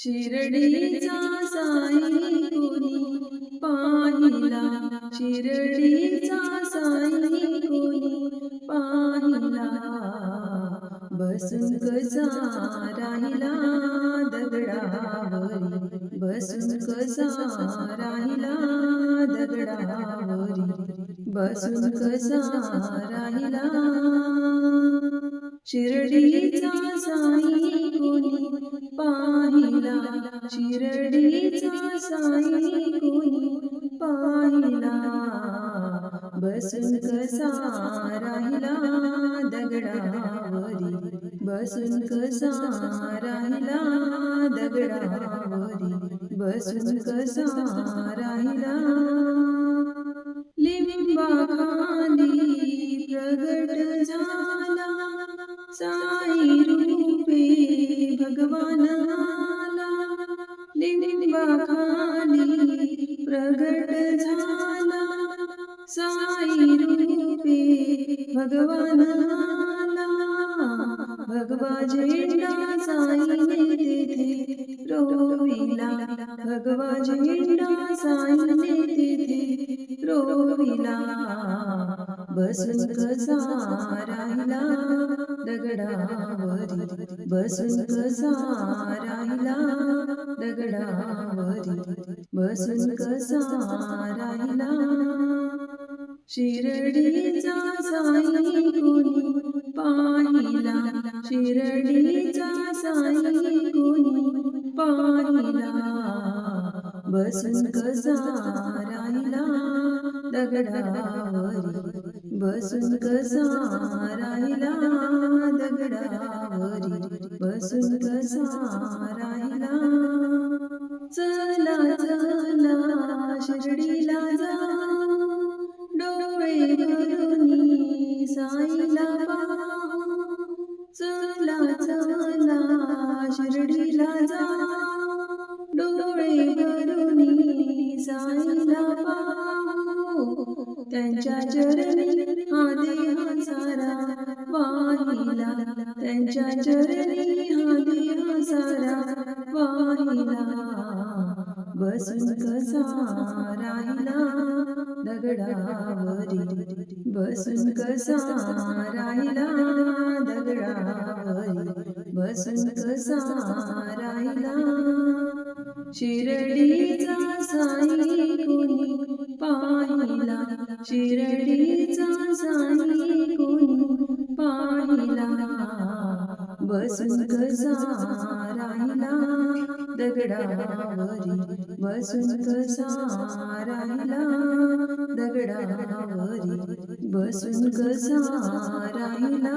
शिर्डीचा साई कोणी पाहिला. शिर्डीचा साई कोणी पाहिला. बसून कसा राहिला दगडावरी. बसून कसा राहिला दगडावरी. बसून कसा राहिला शिर्डीचा साई कोणी पाहिला. शिर्डीचा साई कोणी पाहिला. बसून कसा राहिला दगडावरी. बसून कसा राहिला दगडावरी. बसून कसा राहिला. लिंबाखाली प्रगट साई रूपे भगवान आला लिंबाखाली प्रगट झाला। साई रूपे भगवान आला, भगवा झेंडा साईने तेथे रोविला। भगवा झेंडा साईने तेथे रोविला। बसून कसा राहिला दगडावरी बसून कसा राहिला दगडावरी बसून कसा राहिला शिर्डीचा साई कोणी पाहिला शिर्डीचा साई कोणी पाहिला बसून कसा राहिला दगडावरी बसून कसा राहिला दगडावरी बसून कसा राहिला चला चला शिर्डीला जा डोळे भरून साईला पाहू चला चला शिर्डीला जा डोळे भरून साईला पाहू त्यांच्या चरणी हा देह सारा वाहिला त्यांच्या चरणी हा देह सारा वाहिला बसून कसा राहिला दगडावरी बसून कसा राहिला दगडावरी बसून कसा राहिला शिर्डीचा साई कोणी पाहिला शिर्डीचा बसून कसा राहिला दगडावरी बसून कसा राहिला दगडावरी बसून कसा राहिला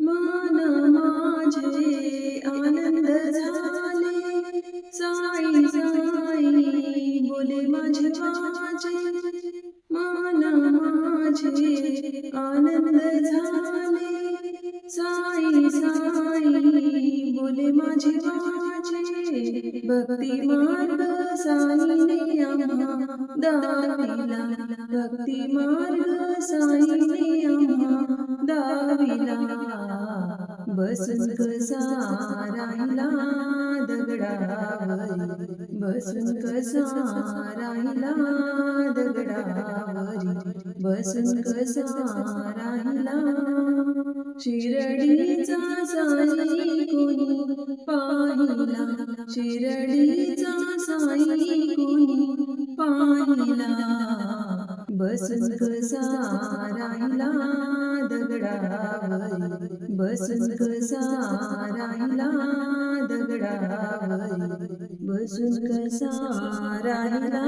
मन माझे आनंद झाले, साई साई बोले माझे माझे। मन माझे आनंद झाले। माझे माझे भक्ती मार्ग साईने दाविला. भक्ती मार्ग साईने आम्हा दाविला. बसून कसा राहिला दगडावरी. बसून कसा राहिला दगडावरी. बसून कसा राहिला शिर्डीचा साई कोणी पाहिला शिर्डीचा साई कोणी पाहिला बसून कसा राहिला दगडावरी बसून कसा राहिला दगडावरी बसून कसा राहिला